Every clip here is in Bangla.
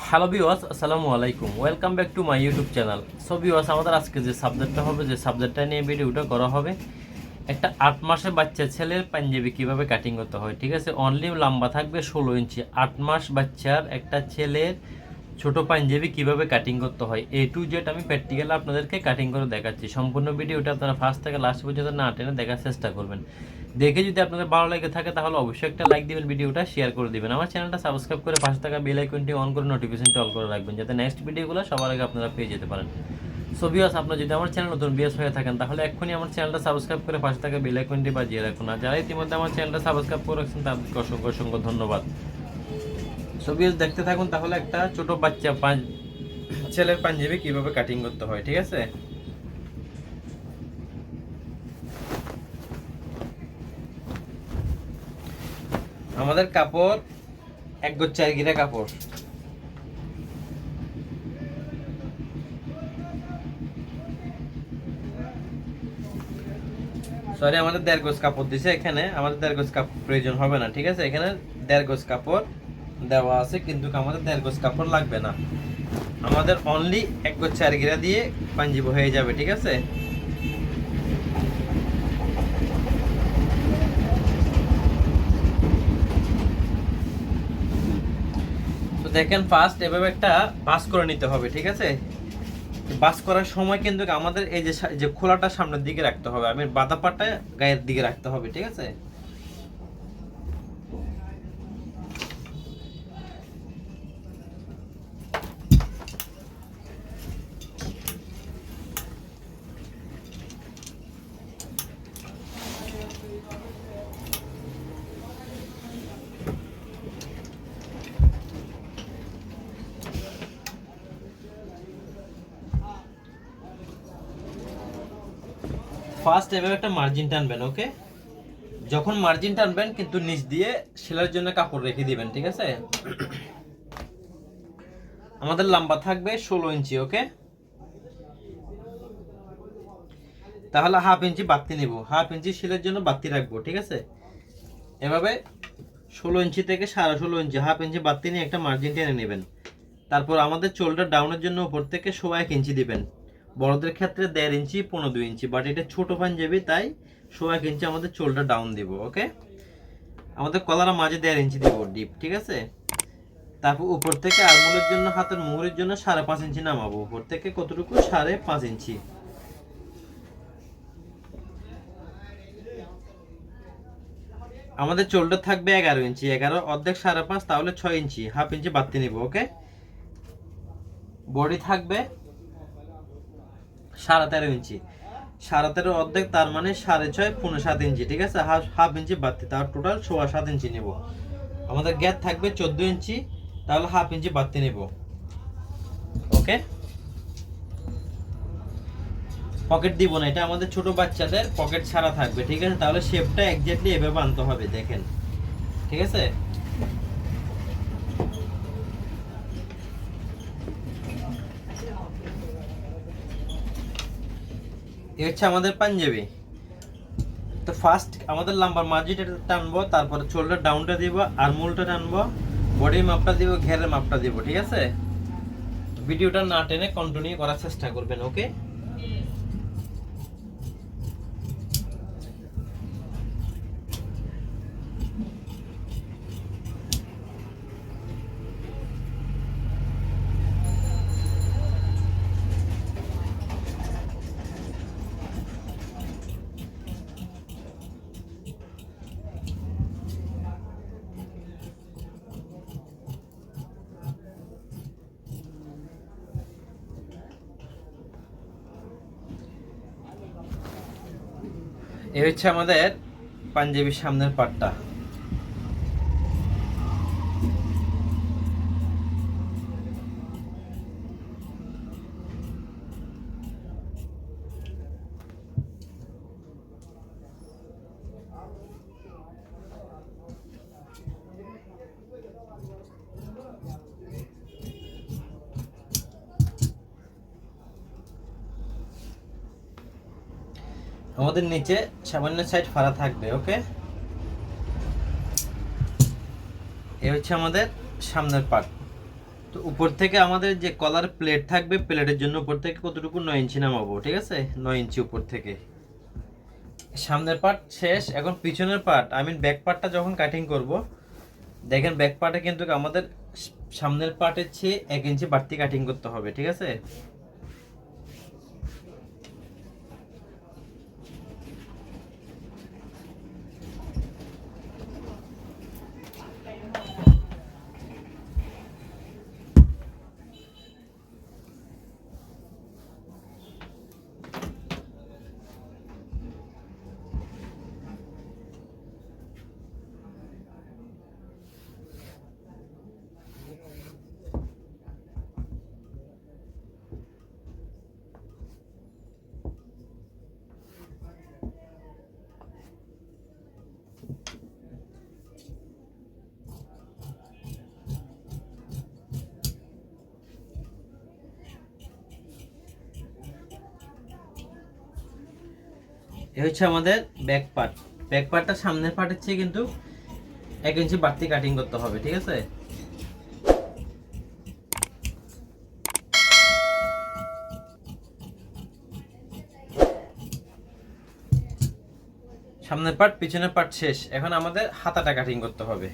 হ্যালো বিওয়াস আসসালামু আলাইকুম। Welcome back to my YouTube channel so বিওয়াস আমাদের আজকে যে সাবজেক্টটা হবে, যে সাবজেক্টটা নিয়ে ভিডিওটা করা হবে, একটা আট মাসের বাচ্চা ছেলের পাঞ্জাবি কীভাবে কাটিং করতে হয়, ঠিক আছে? অনলি লম্বা থাকবে ষোলো ইঞ্চি। আট মাস বাচ্চার একটা ছেলের ছোট পাঞ্জাবি কীভাবে কাটিং করতে হয় এ টু জেড আমি প্র্যাকটিক্যাল আপনাদেরকে কাটিং করে দেখাচ্ছি। সম্পূর্ণ ভিডিওটা আপনারা ফার্স্ট থেকে লাস্ট পর্যন্ত না টেনে দেখার চেষ্টা করবেন। দেখে যদি আপনাদের ভালো লেগে থাকে, তাহলে অবশ্যই একটা লাইক দিবেন ভিডিওটা শেয়ার করে দিবেন। আমার চ্যানেলটা সাবস্ক্রাইব করে পাশে থাকা বেল আইকনটি অন করে নোটিফিকেশনটি অল করে রাখবেন, যাতে নেক্সট ভিডিওগুলো সবার আগে আপনারা পেয়ে যেতে পারেন। সো বিয়াস আপনার যদি আমার চ্যানেল নতুন বিয়াস হয়ে থাকেন, তাহলে এক্ষুনি আমার চ্যানেলটা সাবস্ক্রাইব করে পাশে থাকা বেল আইকনটি বাজিয়ে রাখুন। আর যারা ইতিমধ্যে আমার চ্যানেলটা সাবস্ক্রাইব করে রাখছেন, তাদেরকে অসংখ্য অসংখ্য ধন্যবাদ। সো বিয়াস দেখতে থাকুন তাহলে একটা ছোট বাচ্চা পাঁচ ছেলের পাঞ্জাবি কীভাবে কাটিং করতে হয়, ঠিক আছে? আমাদের কাপড়, এক গোছ চার গিরা কাপড়। সরি আমাদের দেড় গোছ কাপড় দিছে এখানে। আমাদের দেড় গোছ কাপড় প্রয়োজন হবে না, ঠিক আছে? এখানে দেড় গোছ কাপড় দেওয়া আছে, কিন্তু আমাদের দেড় গোছ কাপড় লাগবে না। আমাদের অনলি এক গোছ চার গিরা দিয়ে পাঞ্জিব হয়ে যাবে, ঠিক আছে? দেখেন ফার্স্ট এভাবে একটা বাস করে নিতে হবে, ঠিক আছে? বাস করার সময় কিন্তু আমাদের এই যে খোলাটা সামনের দিকে রাখতে হবে, আমি বাদাপাটা গায়ের দিকে রাখতে হবে, ঠিক আছে? ফার্স্ট এভাবে একটা মার্জিন টানবেন ওকে যখন মার্জিন টানবেন, কিন্তু নিচ দিয়ে সেলার জন্য কাপড় রেখে দিবেন, ঠিক আছে? আমাদের লম্বা থাকবে ষোলো ইঞ্চি ওকে তাহলে হাফ ইঞ্চি বাড়তি নিব। হাফ ইঞ্চি সেলের জন্য বাড়তি রাখব, ঠিক আছে? এভাবে ষোলো ইঞ্চি থেকে সাড়ে ষোলো ইঞ্চি হাফ ইঞ্চি বাড়তি নিয়ে একটা মার্জিন টেনে নেবেন। তারপর আমাদের চোলটা ডাউনের জন্য উপর থেকে সোয়া এক ইঞ্চি দিবেন। বড়দের ক্ষেত্রে দেড় ইঞ্চি, পনেরো দুই ইঞ্চি বাট এটা ছোট পাঞ্জাবি, তাই সোয়া এক ইঞ্চি আমাদের চোলটা ডাউন দিব ওকে আমাদের কলারা মাঝে দেড় ইঞ্চি দিব ডিপ ঠিক আছে? তারপর উপর থেকে আরমুলের জন্য, হাতের মুহুরের জন্য সাড়ে পাঁচ ইঞ্চি নামাবো। উপর থেকে কতটুকু? সাড়ে পাঁচ ইঞ্চি। আমাদের চোলটা থাকবে এগারো ইঞ্চি। এগারো অর্ধেক সাড়ে পাঁচ, তাহলে ছয় ইঞ্চি। হাফ ইঞ্চি বাড়তি নিব ওকে বডি থাকবে সাড়ে তেরো ইঞ্চি। সাড়ে তেরো অর্ধেক, তার মানে সাড়ে ছয় পনেরো সাত ইঞ্চি, ঠিক আছে? হাফ হাফ ইঞ্চি বাড়তি। তার টোটাল সোয়া সাত ইঞ্চি নেব। আমাদের গ্যাপ থাকবে চোদ্দ ইঞ্চি, তাহলে হাফ ইঞ্চি বাড়তি নেব। ওকে পকেট দিব না, এটা আমাদের ছোট বাচ্চাদের পকেট ছাড়া থাকবে, ঠিক আছে? তাহলে শেপটা এক্স্যাক্টলি এভাবে আনতে হবে, দেখেন। ঠিক আছে? এই হচ্ছে আমাদের পাঞ্জাবি। তো ফার্স্ট আমাদের লাম্বার মার্জিটা টানবো, তারপরে চোলটা ডাউনটা দিব আর মূলটা টানবো বডির মাপটা দিব, ঘেরের মাপটা দিব, ঠিক আছে? ভিডিওটা না টেনে কন্টিনিউ করার চেষ্টা করবেন ওকে এই হচ্ছে আমাদের পাঞ্জাবির সামনের পাটটা আমাদের নিচে সামান্য সাইড ফাড়া থাকবে ওকে এ হচ্ছে আমাদের সামনের পার্ট তো উপর থেকে আমাদের যে কলার প্লেট থাকবে প্লেটের জন্য উপর থেকে কতটুকু? নয় ইঞ্চি নামাবো, ঠিক আছে? নয় ইঞ্চি উপর থেকে। সামনের পার্ট শেষ। এখন পিছনের পার্ট আই মিন ব্যাক পার্টটা যখন কাটিং করব, দেখেন ব্যাক পার্টে কিন্তু আমাদের সামনের পার্টের চেয়ে এক ইঞ্চি বাড়তি কাটিং করতে হবে, ঠিক আছে? এ হচ্ছে আমাদের ব্যাক পার্ট ব্যাক পার্টটা সামনের পার্টের চেয়ে কিন্তু এক ইঞ্চি বাড়তি কাটিং করতে হবে, ঠিক আছে? সামনের পার্ট পিছনের পার্ট শেষ। এখন আমাদের হাতাটা কাটিং করতে হবে।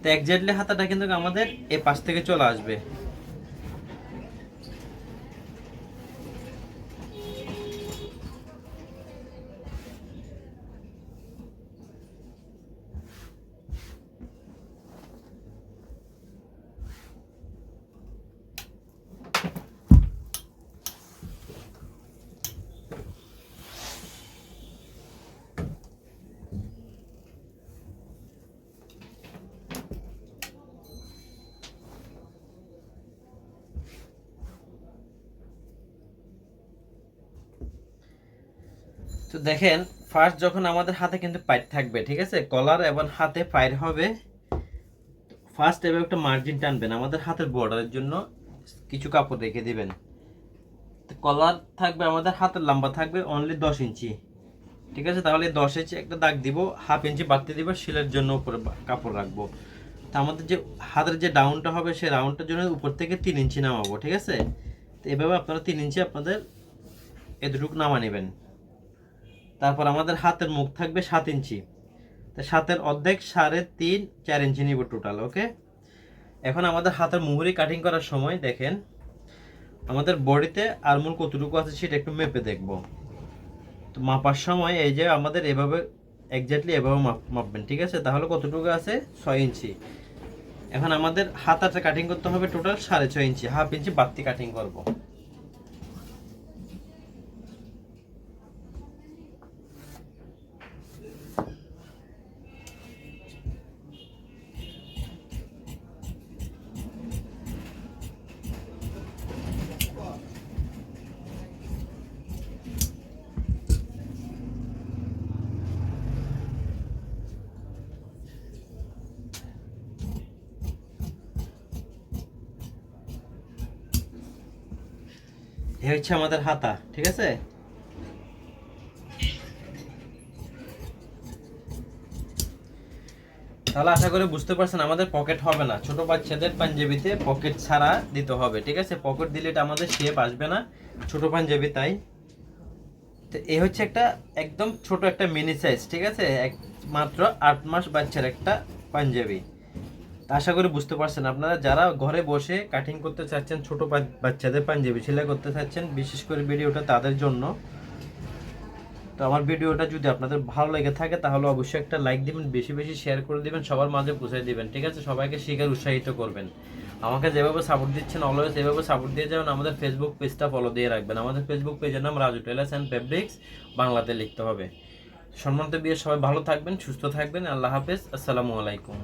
তো একজাক্টলি হাতাটা কিন্তু আমাদের এ পাশ থেকে চলে আসবে। তো দেখেন ফার্স্ট যখন আমাদের হাতে কিন্তু পাইট থাকবে, ঠিক আছে? কলার এবং হাতে পায়ের হবে। ফার্স্ট এবার একটা মার্জিন টানবেন আমাদের হাতের বর্ডারের জন্য। কিছু কাপড় রেখে দিবেন। কলার থাকবে আমাদের হাতের, লম্বা থাকবে অনলি দশ ইঞ্চি। ঠিক আছে? তাহলে দশ ইঞ্চি একটা দাগ দিব হাফ ইঞ্চি বাড়তে দিব, শিলের জন্য উপরে কাপড় রাখব। তা আমাদের যে হাতের যে ডাউনটা হবে, সেই রাউন্ডটার জন্য উপর থেকে তিন ইঞ্চি নামাবো, ঠিক আছে? তো এভাবে আপনারা তিন ইঞ্চি আপনাদের এতটুকু নামা নেবেন। তারপর আমাদের হাতের মুখ থাকবে সাত ইঞ্চি। তো সাতের অর্ধেক সাড়ে তিন, চার ইঞ্চি নিব টোটাল ওকে এখন আমাদের হাতের মুহুরি কাটিং করার সময় দেখেন, আমাদের বডিতে আরমোল কতটুকু আছে সেটা একটু মেপে দেখব। তো মাপার সময় এই যে আমাদের এভাবে এক্স্যাক্টলি এভাবে মাপ, মাপবেন, ঠিক আছে? তাহলে কতটুকু আছে? ছয় ইঞ্চি। এখন আমাদের হাতাটা কাটিং করতে হবে টোটাল সাড়ে ছয় ইঞ্চি হাফ ইঞ্চি বাড়তি কাটিং করব। এ হচ্ছে আমাদের হাতা, ঠিক আছে? তাহলে আশা করি বুঝতে পারছেন, আমাদের পকেট হবে না। ছোট বাচ্চাদের পাঞ্জাবিতে পকেট ছাড়া দিতে হবে, ঠিক আছে? পকেট দিলে এটা আমাদের শেপ আসবে না, ছোট পাঞ্জাবি তাই। তো এই হচ্ছে একটা একদম ছোট একটা মিনি সাইজ ঠিক আছে? এক মাত্র আট মাস বাচ্চার একটা পাঞ্জাবি। আশা করি বুঝতে পারছেন। আপনারা যারা ঘরে বসে কাটিং করতে চাচ্ছেন, ছোট বাচ্চাদের পাঞ্জাবি সেলাই করতে চাচ্ছেন, বিশেষ করে ভিডিওটা তাদের জন্য। তো আমার ভিডিওটা যদি আপনাদের ভালো লেগে থাকে, তাহলে অবশ্যই একটা লাইক দিবেন, বেশি বেশি শেয়ার করে দিবেন, সবার মাঝে পৌঁছে দিবেন, ঠিক আছে? সবাইকে শেখার উৎসাহিত করবেন। আমাকে যেভাবে সাপোর্ট দিচ্ছেন অলওয়েজ এভাবে সাপোর্ট দিয়ে যাবেন, আমাদের ফেসবুক পেজটা ফলো দিয়ে রাখবেন। আমাদের ফেসবুক পেজের নাম রাজু টেলার্স অ্যান্ড ফেব্রিক্স বাংলাতে লিখতে হবে। সম্মানিত বিয়ে সবাই ভালো থাকবেন, সুস্থ থাকবেন, আল্লাহ হাফেজ, আসসালামু আলাইকুম।